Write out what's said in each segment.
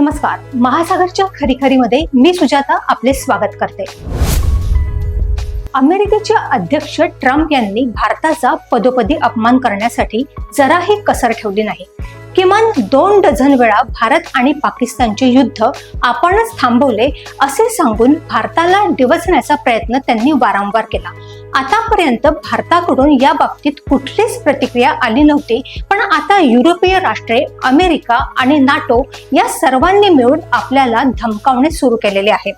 नमस्कार. महासागरच्या खरीखरीमध्ये मी सुजाता आपले स्वागत करते. अमेरिकेचे अध्यक्ष ट्रम्प यांनी भारताचा पदोपदी अपमान करण्यासाठी जराही कसर ठेवली नाही. किमान दोन डझन वेळा भारत आणि पाकिस्तानचे युद्ध आपणच थांबवले असे सांगून भारताला डिवचण्याचा प्रयत्न त्यांनी वारंवार केला. आतापर्यंत भारताकडून या बाबतीत कुठलीच प्रतिक्रिया आली नव्हती. पण आता युरोपीय राष्ट्रे अमेरिका आणि नाटो या सर्वांनी मिळून आपल्याला धमकावणे सुरू केलेले आहे.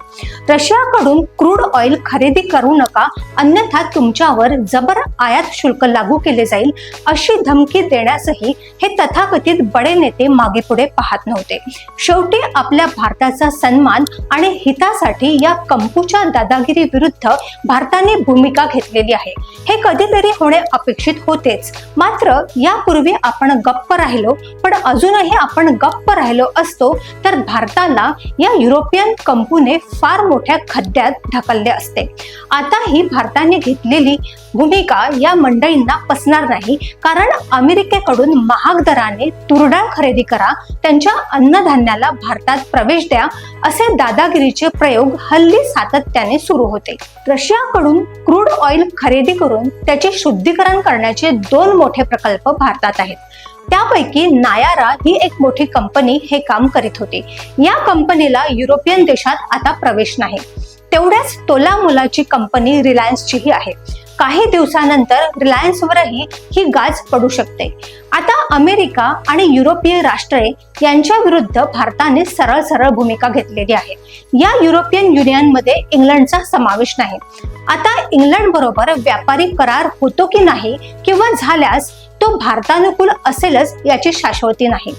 रशियाकडून क्रूड ऑइल खरेदी करू नका अन्यथा तुमच्यावर जबर आयात शुल्क लागू केले जाईल अशी धमकी देण्यासही हे तथाकथित बडे नेते मागे पुढे पाहत नव्हते. शेवटी आपल्या भारताचा सन्मान आणि हितासाठी या कंपूच्या दादागिरी विरुद्ध भारताने भूमिका घेतली. घेतलेली आहे. हे कधीतरी होणे अपेक्षित होतेच. मात्र यापूर्वी आपण गप्प राहिलो पण अजूनही आपण गप्प राहिलो असतो तर भारताला या युरोपियन कंपूने फार मोठ्या खड्ड्यात ढकलले असते. आता ही भारताने घेतलेली भूमिका या मंडळींना पसणार नाही कारण अमेरिकेकडून महाग दराने तुरडाळ खरेदी करा त्यांच्या अन्नधान्याला भारतात प्रवेश द्या असे दादागिरीचे प्रयोग हल्ली सातत्याने सुरू होते. रशियाकडून क्रूड ऑइल खरेदी करून त्याचे शुद्धीकरण करण्याचे दोन मोठे प्रकल्प भारतात आहेत. त्यापैकी नायारा ही एक मोठी कंपनी हे काम करीत होती. या कंपनीला युरोपियन देशात आता प्रवेश नाही. तेवढ्याच तोला मुलाची कंपनी रिलायन्सचीही आहे. काही दिवसानंतर रिलायन्सवरही ही गाज पडू शकते. आता अमेरिका आणि युरोपीय राष्ट्रे यांच्या विरुद्ध भारताने सरळ सरळ भूमिका घेतलेली आहे. या युरोपियन युनियनमध्ये इंग्लंडचा समावेश नाही. आता इंग्लंड बरोबर व्यापारी करार होतो की नाही किंवा झाल्यास तो भारतानुकूल असेलच याची शाश्वती नाही.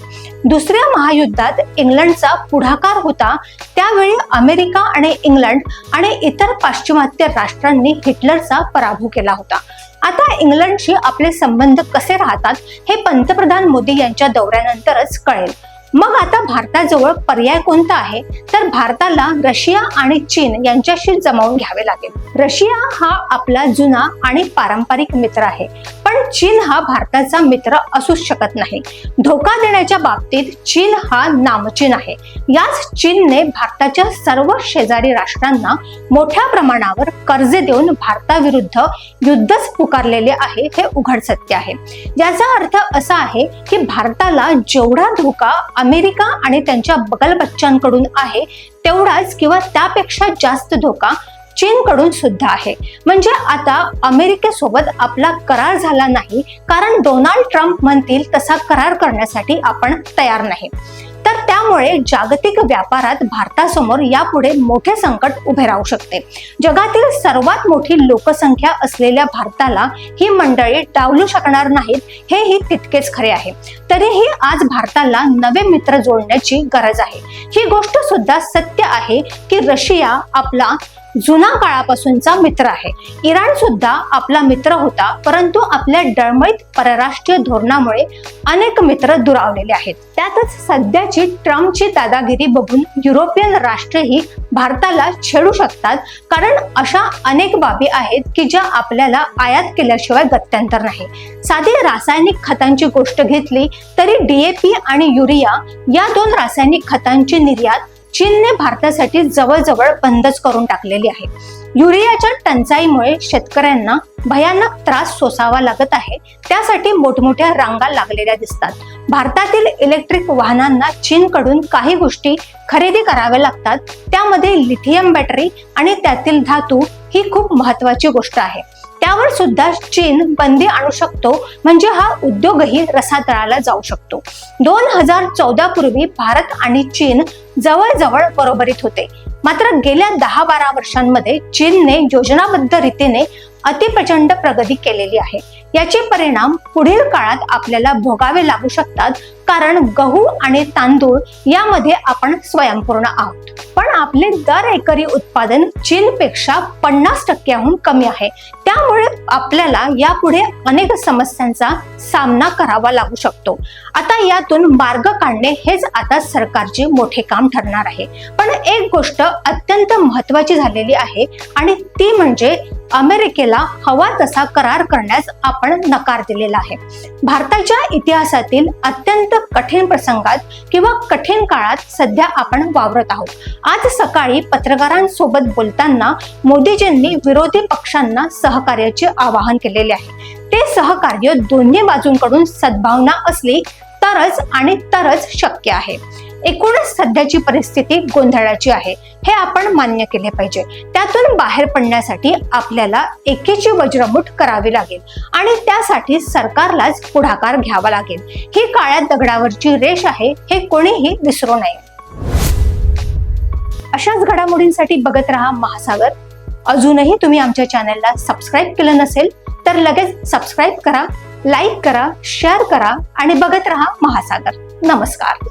दुसऱ्या महायुद्धात इंग्लंडचा पुढाकार होता त्यावेळी अमेरिका आणि इंग्लंड आणि इतर पाश्चिमात्य राष्ट्रांनी हिटलरचा पराभव केला होता. आता इंग्लंडशी आपले संबंध कसे राहतात हे पंतप्रधान मोदी यांच्या दौऱ्यानंतरच कळेल. मग आता भारताजवळ पर्याय कोणता आहे? तर भारताला रशिया आणि चीन यांच्याशी जमावून घ्यावे लागेल. रशिया हा आपला जुना आणि पारंपरिक मित्र आहे. पण चीन हा भारताचा मित्र असूच शकत नाही. धोका देण्याच्या बाबतीत चीन हा नामचीन आहे. याच चीनने भारताच्या सर्व शेजारी राष्ट्रांना मोठ्या प्रमाणावर कर्जे देऊन भारताविरुद्ध युद्धच पुकारलेले आहे हे उघड सत्य आहे. याचा अर्थ असा आहे की भारताला जेवढा धोका अमेरिका आणि त्यांच्या बगलबच्चांकडून आहे तेवढाच किंवा त्यापेक्षा जास्त धोका चीनकडून सुद्धा आहे. म्हणजे आता अमेरिकेसोबत आपला करार झाला नाही कारण डोनाल्ड ट्रम्प म्हणतील तसा करार करण्यासाठी आपण तयार नाही. तर त्यामुळे जागतिक व्यापारात भारतासमोर यापुढे मोठे संकट उभे राहू शकते. जगातील सर्वात मोठी लोकसंख्या असलेल्या भारताला ही मंडळी डावलू शकणार नाहीत हेही तितकेच खरे आहे. तरीही आज भारताला नवे मित्र जोडण्याची गरज आहे. ही गोष्ट सुद्धा सत्य आहे की रशिया आपला जुना काळापासूनचा मित्र आहे. इराण सुद्धा आपला मित्र होता परंतु आपल्या डळमळीत परराष्ट्रीय धोरणामुळे अनेक मित्र दुरावलेले आहेत. त्यातच सध्याची ट्रम्पची दादागिरी बघून युरोपियन राष्ट्रही भारताला छेडू शकतात कारण अशा अनेक बाबी आहेत की ज्या आपल्याला आयात केल्याशिवाय गत्यंतर नाही. साधी रासायनिक खतांची गोष्ट घेतली तरी डीएपी आणि युरिया या दोन रासायनिक खतांची निर्यात चीनने भारतासाठी जवळजवळ बंदच करून टाकलेली आहे. युरियाच्या टंचाईमुळे शेतकऱ्यांना भयानक त्रास सोसावा लागत आहे. त्यासाठी मोठमोठ्या रांगा लागलेल्या दिसतात. भारतातील इलेक्ट्रिक वाहनांना चीनकडून काही गोष्टी खरेदी कराव्या लागतात. त्यामध्ये लिथियम बॅटरी आणि त्यातील धातू ही खूप महत्वाची गोष्ट आहे. त्यावर सुद्धा चीन बंदी आणू शकतो. म्हणजे हा उद्योगही रसातळाला जाऊ शकतो. दोन हजार चौदा पूर्वी भारत आणि चीन जवळजवळ बरोबरीत होते. मात्र गेल्या दहा बारा वर्षांमध्ये चीनने योजनाबद्ध रीतीने अतिप्रचंड प्रगती केलेली आहे. याचे परिणाम पुढील काळात आपल्याला भोगावे लागू शकतात. कारण गहू आणि तांदूळ यामध्ये आपण स्वयंपूर्ण आहोत. पण आपले दर एकरी उत्पादन चीनपेक्षा पन्नास टक्क्याहून कमी आहे. त्यामुळे आपल्याला यापुढे अनेक समस्यांचा सामना करावा लागू शकतो. आता यातून मार्ग काढणे हेच आता सरकारचे मोठे काम ठरणार आहे. पण एक गोष्ट अत्यंत महत्वाची झालेली आहे आणि ती म्हणजे अमेरिकेला हवा तसा करार करण्यास आपण नकार दिलेला आहे. भारताच्या इतिहासातील अत्यंत कठीण प्रसंगात किंवा कठीण काळात सध्या आपण वावरत आहोत. आज सकाळी पत्रकारांसोबत बोलताना मोदीजींनी विरोधी पक्षांना सहकार्याचे आवाहन केलेले आहे. ते सहकार्य दोन्ही बाजूंकडून सद्भावना असली तरच आणि तरच शक्य आहे. एकूणच सध्याची परिस्थिती गोंधळाची आहे. हे आपण मान्य केले पाहिजे. त्यातून बाहेर पडण्यासाठी आपल्याला एकेची वज्रमुठ करावी लागेल आणि त्यासाठी सरकारलाच पुढाकार घ्यावा लागेल. ही काळ्या दगडावरची रेष आहे हे कोणीही विसरू नये. अशाच घडामोडींसाठी बघत राहा महासागर. अजूनही तुम्ही आमच्या चॅनलला सबस्क्राईब केलं नसेल तर लगेच सबस्क्राईब करा. लाईक करा शेअर करा आणि बघत रहा महासागर. नमस्कार.